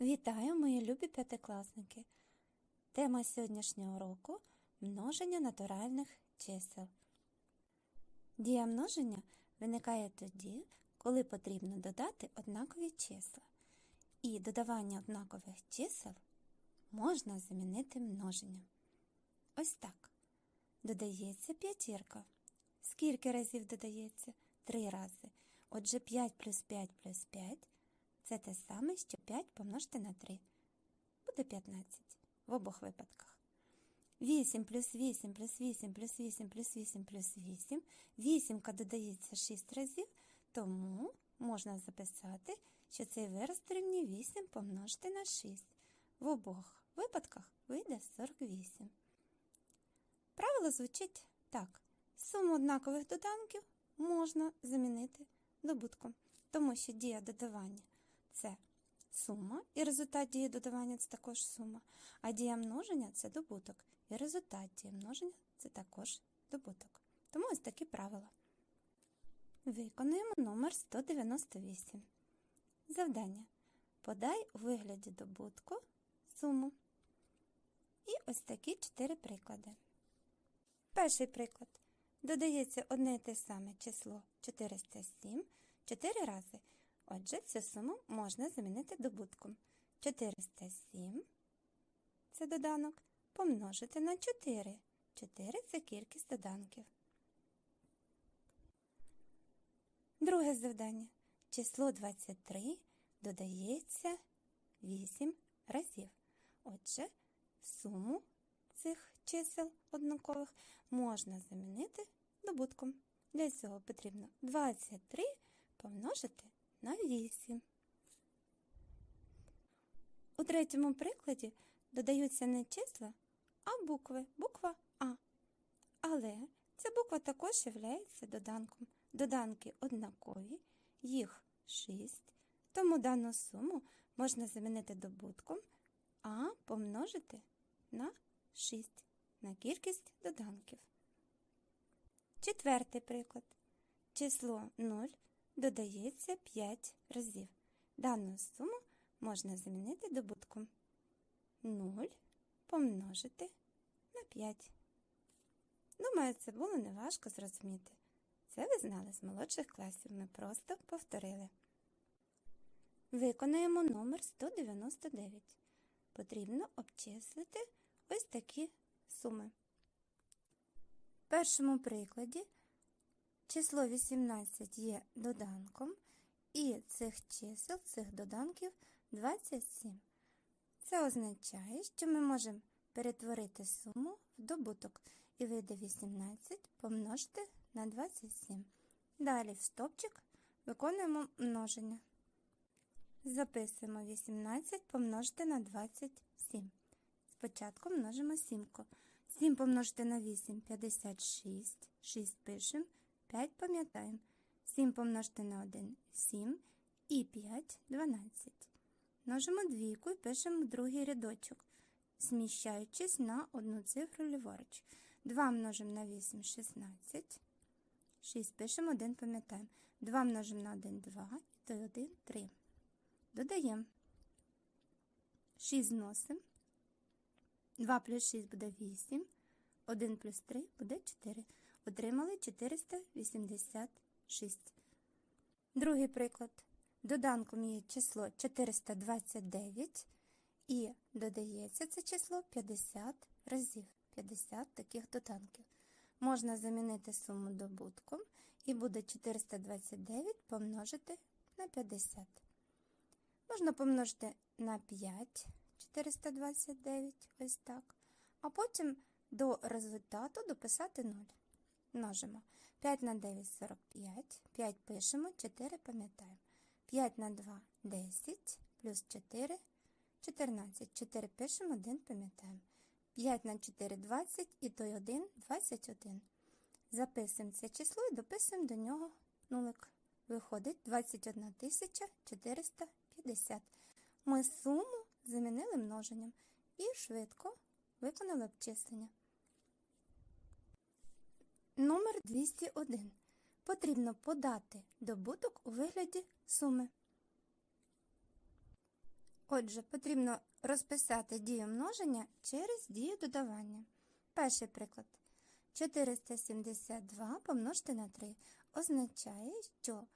Вітаю, мої любі п'ятикласники! Тема сьогоднішнього уроку множення натуральних чисел. Дія множення виникає тоді, коли потрібно додати однакові числа. І додавання однакових чисел можна замінити множенням. Ось так. Додається п'ятірка. Скільки разів додається? Три рази. Отже, 5 плюс 5 плюс 5 це те саме, що 5 помножити на 3. Буде 15 в обох випадках. 8 плюс 8 плюс 8 плюс 8 плюс 8 плюс 8. Вісімка додається 6 разів, тому можна записати, що цей вираз дорівнює 8 помножити на 6. В обох випадках вийде 48. Правило звучить так. Суму однакових доданків можна замінити добутком, тому що дія додавання це сума, і результат дії додавання це також сума, а дія множення це добуток, і результат дії множення це також добуток. Тому ось такі правила. Виконуємо номер 198. Завдання. Подай у вигляді добутку суму. І ось такі чотири приклади. Перший приклад. Додається одне і те саме число 407 4 рази. Отже, цю суму можна замінити добутком. 407 це доданок, помножити на 4. 4 це кількість доданків. Друге завдання. Число 23 додається 8 разів. Отже, суму цих чисел однакових можна замінити добутком. Для цього потрібно 23 помножити на 8. У третьому прикладі додаються не числа, а букви. Буква А. Але ця буква також є доданком. Доданки однакові, їх 6, тому дану суму можна замінити добутком А помножити на 6 на кількість доданків. Четвертий приклад. Число 0 додається 5 разів. Дану суму можна замінити добутком 0 помножити на 5. Думаю, це було неважко зрозуміти. Це ви знали з молодших класів, ми просто повторили. Виконаємо номер 199. Потрібно обчислити ось такі суми. В першому прикладі число 18 є доданком, і цих чисел, цих доданків 27. Це означає, що ми можемо перетворити суму в добуток і вийде 18 помножити на 27. Далі в стопчик виконуємо множення. Записуємо 18 помножити на 27. Спочатку множимо 7. 7 помножити на 8 56. 6 пишемо, 5 пам'ятаємо. 7 помножити на 1 7 і 5 12. Множимо двійку і пишемо другий рядочок, зміщаючись на одну цифру ліворуч. 2 множимо на 8 16. 6 пишемо, 1 пам'ятаємо. 2 множимо на 1 2 і то 1 3. Додаємо 6 зносимо. 2 плюс 6 буде 8. 1 плюс 3 буде 4. Отримали 486. Другий приклад. Доданком є число 429 і додається це число 50 разів. 50 таких доданків. Можна замінити суму добутком і буде 429 помножити на 50. Можна помножити на 5 429, ось так. А потім до результату дописати 0. Множимо. 5 на 9 45, 5 пишемо, 4 пам'ятаємо. 5 на 2 10, плюс 4 14. 4 пишемо, 1 пам'ятаємо. 5 на 4 20 і той 1 21. Записуємо це число і дописуємо до нього нулик. Виходить 21 450. Ми суму замінили множенням і швидко виконали обчислення. Номер 201. Потрібно подати добуток у вигляді суми. Отже, потрібно розписати дію множення через дію додавання. Перший приклад. 472 помножити на 3 означає, що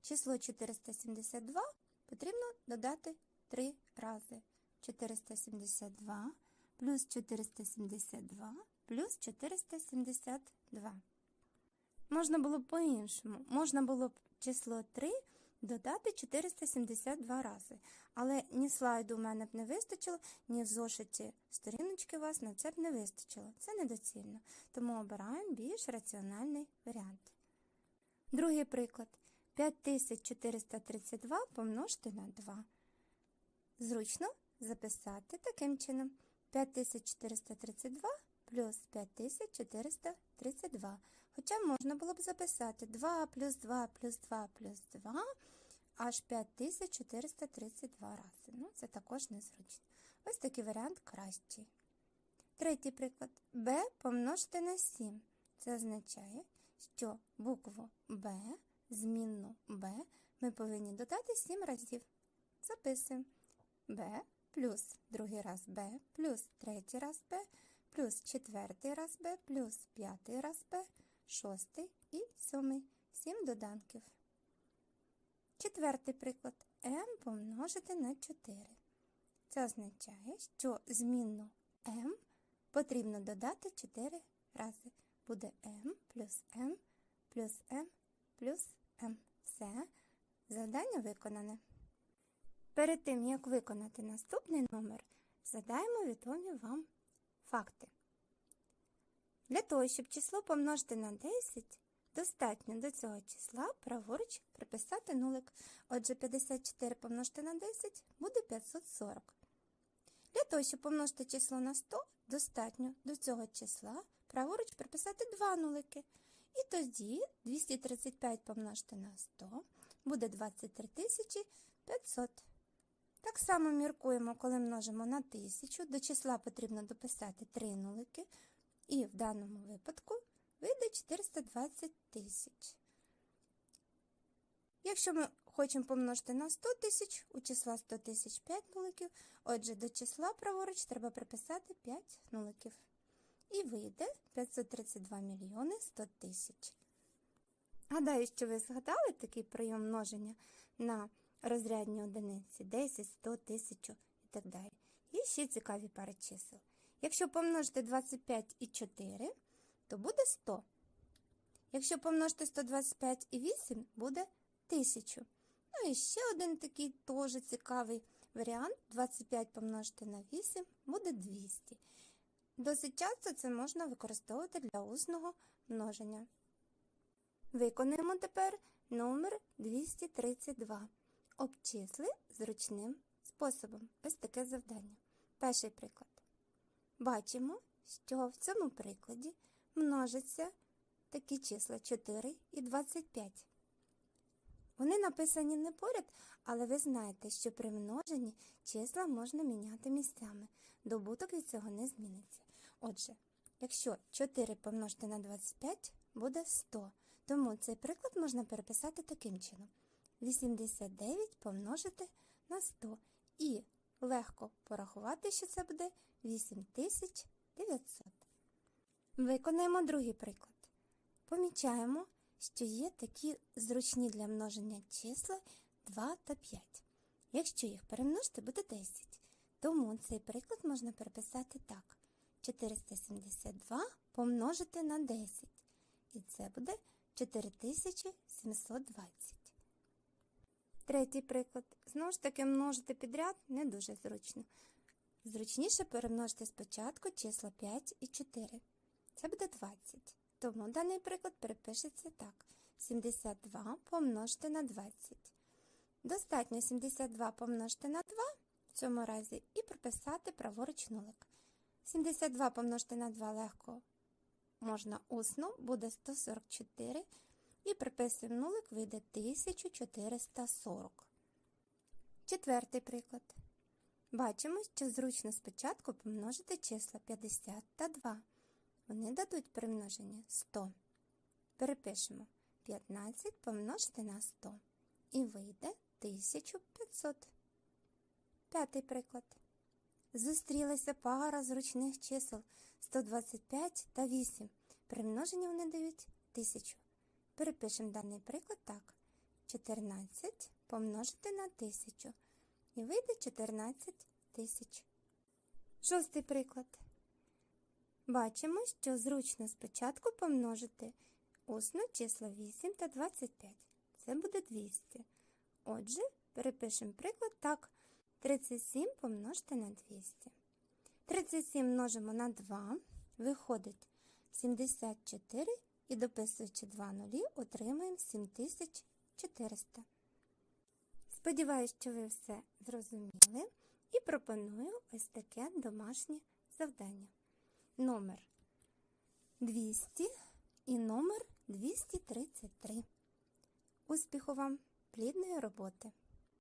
число 472 потрібно додати 3 рази. 472 плюс 472 плюс 472. Можна було б по-іншому. Можна було б число 3 додати 472 рази. Але ні слайду в мене б не вистачило, ні в зошиті сторіночки у вас на це б не вистачило. Це недоцільно. Тому обираємо більш раціональний варіант. Другий приклад. 5432 помножити на 2. Зручно записати таким чином. 5432 плюс 5432. Хоча можна було б записати 2 плюс 2 плюс 2 плюс 2 аж 5432 рази. Ну, це також незручно. Ось такий варіант кращий. Третій приклад. b помножити на 7. Це означає, що букву b, змінну b, ми повинні додати 7 разів. Записуємо b плюс другий раз b, плюс третій раз b, плюс четвертий раз b, плюс п'ятий раз b, шостий і сьомий. 7 доданків. Четвертий приклад m помножити на 4. Це означає, що змінну m потрібно додати 4 рази. Буде m плюс m плюс m плюс m. Все, завдання виконане. Перед тим, як виконати наступний номер, задаємо відомі вам факти. Для того, щоб число помножити на 10, достатньо до цього числа праворуч приписати нулик. Отже, 54 помножити на 10 буде 540. Для того, щоб помножити число на 100, достатньо до цього числа праворуч приписати 2 нулики. І тоді 235 помножити на 100 буде 23 500. Так само міркуємо, коли множимо на 1000, до числа потрібно дописати 3 нулики, і в даному випадку вийде 420 тисяч. Якщо ми хочемо помножити на 100 тисяч, у числа 100 тисяч 5 нуликів, отже, до числа праворуч треба приписати 5 нуликів. І вийде 532 мільйони 100 тисяч. Гадаю, що ви згадали такий прийом множення на розрядні одиниці 10, 100, 1000 і так далі. Є ще цікаві пари чисел. Якщо помножити 25 і 4, то буде 100. Якщо помножити 125 і 8, буде 1000. Ну і ще один такий теж цікавий варіант. 25 помножити на 8 буде 200. Досить часто це можна використовувати для усного множення. Виконуємо тепер номер 232. Обчисли зручним способом. Ось таке завдання. Перший приклад. Бачимо, що в цьому прикладі множаться такі числа 4 і 25. Вони написані не поряд, але ви знаєте, що при множенні числа можна міняти місцями. Добуток від цього не зміниться. Отже, якщо 4 помножити на 25, буде 100. Тому цей приклад можна переписати таким чином. 89 помножити на 100. І легко порахувати, що це буде 8900. Виконаємо другий приклад. Помічаємо, що є такі зручні для множення числа 2 та 5. Якщо їх перемножити, буде 10. Тому цей приклад можна переписати так. 472 помножити на 10. І це буде 4720. Третій приклад. Знову ж таки, множити підряд не дуже зручно. Зручніше перемножити спочатку числа 5 і 4. Це буде 20. Тому даний приклад перепишеться так. 72 помножити на 20. Достатньо 72 помножити на 2 в цьому разі і прописати праворуч нулик. 72 помножити на 2 легко можна усно, буде 144. І приписуємо нулик, вийде 1440. Четвертий приклад. Бачимо, що зручно спочатку помножити числа 50 та 2. Вони дадуть примноження 100. Перепишемо 15 помножити на 100. І вийде 1500. П'ятий приклад. Зустрілася пара зручних чисел 125 та 8. При множенні вони дають 1000. Перепишемо даний приклад так. 14 помножити на 1000. І вийде 14 тисяч. Шостий приклад. Бачимо, що зручно спочатку помножити усно числа 8 та 25. Це буде 200. Отже, перепишемо приклад так. 37 помножити на 200. 37 множимо на 2, виходить 74 і дописуючи 2 нулі, отримаємо 7400. Сподіваюсь, що ви все зрозуміли і пропоную ось таке домашнє завдання. Номер 200 і номер 233. Успіху вам, плідної роботи!